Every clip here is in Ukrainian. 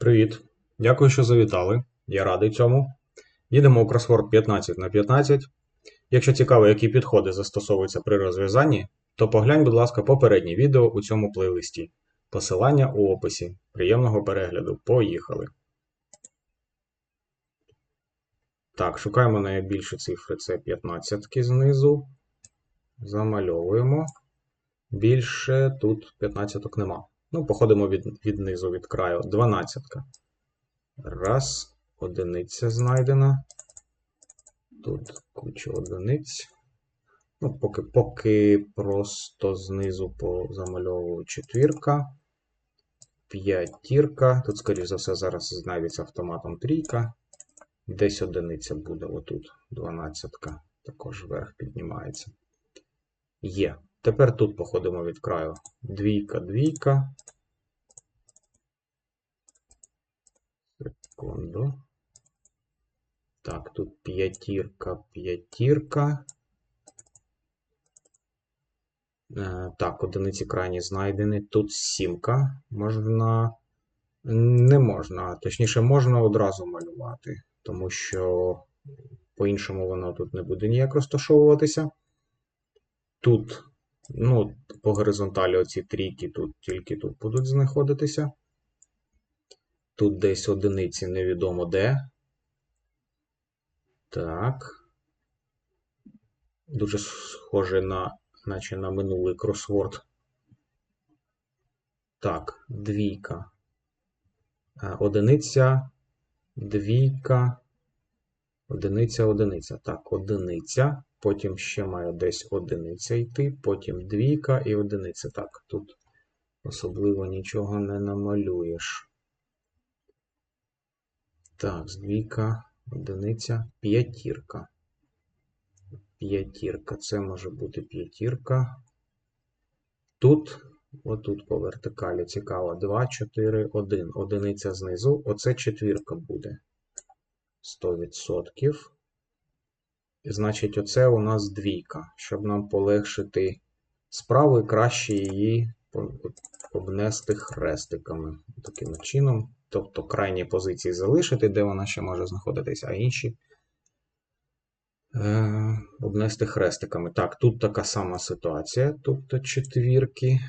Привіт! Дякую, що завітали. Я радий цьому. Їдемо у кросворд 15 на 15. Якщо цікаво, які підходи застосовуються при розв'язанні, то поглянь, будь ласка, попереднє відео у цьому плейлисті. Посилання у описі. Приємного перегляду. Поїхали! Так, шукаємо найбільші цифри. Це 15 знизу. Замальовуємо. Більше тут 15 нема. Ну, походимо від, від низу, від краю. 12. Раз, одиниця знайдена. Тут куча одиниць. Ну, поки, поки просто знизу позамальовую четвірка. П'ятірка. Тут, скоріш за все, зараз знайдеться автоматом трійка. Десь одиниця буде отут. Дванадцятка. Також вверх піднімається. Є. Тепер тут походимо від краю. Двійка, двійка. Секунду. Так, тут п'ятірка, п'ятірка. Е, Так, одиниці крайні знайдені. Тут сімка. Можна. Не можна. Точніше, можна одразу малювати, тому що по-іншому воно тут не буде ніяк розташовуватися. Тут, ну, по горизонталі оці трійки тут тільки тут будуть знаходитися. Тут десь одиниці невідомо де. Так. Дуже схоже на, наче на минулий кросворд. Так, двійка. Е, Одиниця, двійка, одиниця, одиниця. Так, одиниця. Потім ще має десь одиниця йти, потім двійка і одиниця. Так, тут особливо нічого не намалюєш. Так, двійка, одиниця, п'ятірка. П'ятірка. Це може бути п'ятірка. Тут, отут по вертикалі цікаво. 2, 4, 1. Одиниця знизу. Оце четвірка буде. 100%. Значить, оце у нас двійка. Щоб нам полегшити справу, краще її обнести хрестиками. Таким чином. Тобто крайні позиції залишити, де вона ще може знаходитися, а інші е, обнести хрестиками. Так, тут така сама ситуація, тобто четвірки.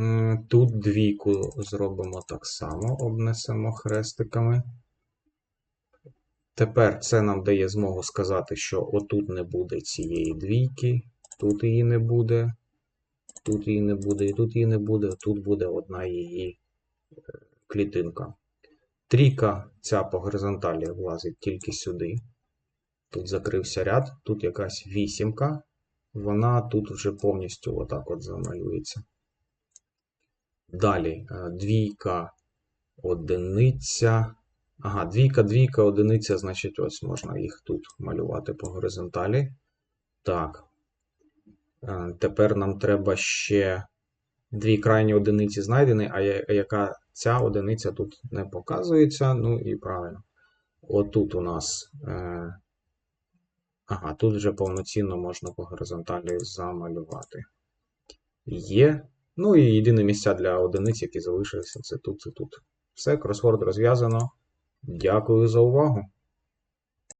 Е, тут двійку зробимо так само, обнесемо хрестиками. Тепер це нам дає змогу сказати, що отут не буде цієї двійки, тут її не буде, тут її не буде, і тут її не буде, тут буде одна її клітинка. Трійка ця по горизонталі влазить тільки сюди. Тут закрився ряд, тут якась вісімка, вона тут вже повністю отак от замалюється. Далі двійка, одиниця. Ага, двійка, двійка, одиниця, значить, ось можна їх тут малювати по горизонталі. Так. Тепер нам треба ще дві крайні одиниці знайдені, а яка ця одиниця тут не показується. Ну і правильно. Отут у нас. Е... Ага, тут вже повноцінно можна по горизонталі замалювати. Є. Ну і єдине місця для одиниць, які залишилися, це тут, це тут. Все, кросворд розв'язано. Дякую за увагу!